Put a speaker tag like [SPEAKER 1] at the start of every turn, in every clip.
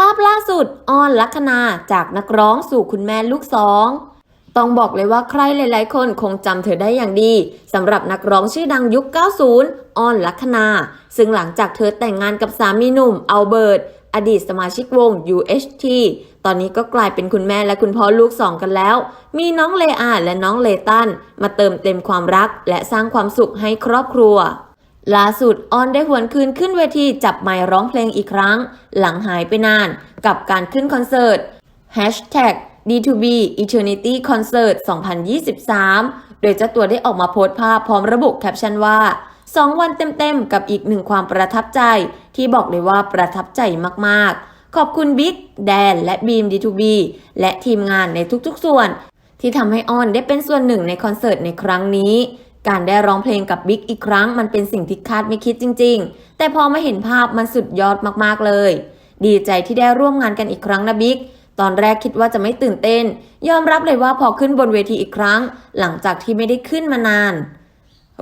[SPEAKER 1] ภาพล่าสุดออนลัคนาจากนักร้องสู่คุณแม่ลูกสองต้องบอกเลยว่าใครหลาย ๆ คนคงจำเธอได้อย่างดีสำหรับนักร้องชื่อดังยุค 90ออนลัคนา ซึ่งหลังจากเธอแต่งงานกับสามีหนุ่มอัลเบิร์ตอดีตสมาชิกวง UHT ตอนนี้ก็กลายเป็นคุณแม่และคุณพ่อลูกสองกันแล้ว มีน้องเลอาและน้องเลตันมาเติมเต็มความรักและสร้างความสุขให้ครอบครัว ล่าสุดออนได้หวนคืนขึ้นเวทีจับไมค์ร้องเพลงอีกครั้ง หลังหายไปนานกับการขึ้นคอนเสิร์ต Hashtag D2B Eternity Concert 2023 โดยเจ้าตัวได้ออกมาโพสต์ภาพพร้อมระบุแคปชั่นว่า 2 วันเต็มๆ กับอีกหนึ่งความประทับใจ ที่บอกเลยว่าประทับใจมากๆ ขอบคุณบิ๊กแดน และบีม D2B และทีมงานในทุกๆส่วน ที่ทำให้ออนได้เป็นส่วนหนึ่งในคอนเสิร์ตในครั้งนี้ การได้ร้องเพลงกับบิ๊กอีกครั้ง มันเป็นสิ่งที่คาดไม่คิดจริง ๆ แต่พอมาเห็นภาพมันสุดยอดมากๆเลย ดีใจที่ได้ร่วมงานกันอีกครั้งนะบิ๊กตอนแรกคิดว่าจะไม่ตื่นเต้น ยอมรับเลยว่าพอขึ้นบนเวทีอีกครั้ง หลังจากที่ไม่ได้ขึ้นมานาน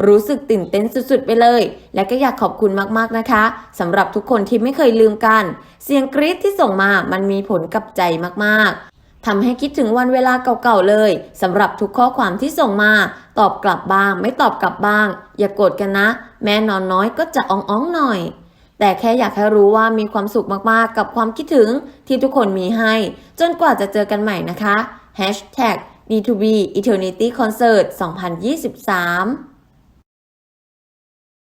[SPEAKER 1] รู้สึกตื่นเต้นสุดๆ ไปเลย และก็อยากขอบคุณมากๆนะคะสำหรับทุกคนที่ไม่เคยลืมกัน เสียงกรี๊ดที่ส่งมามันมีผลกับใจมากๆ ทำให้คิดถึงวันเวลาเก่าๆเลยสำหรับทุกข้อความที่ส่งมา ตอบกลับบ้าง ไม่ตอบกลับบ้าง อย่ากโกรธกันนะ แม่นอนน้อยก็จะอ่องๆหน่อย แต่แค่อยากให้รู้ว่ามีความสุขมากๆ กับความคิดถึงที่ทุกคนมีให้ จนกว่าจะเจอกันใหม่นะคะ Hashtag D2B Eternity Concert 2023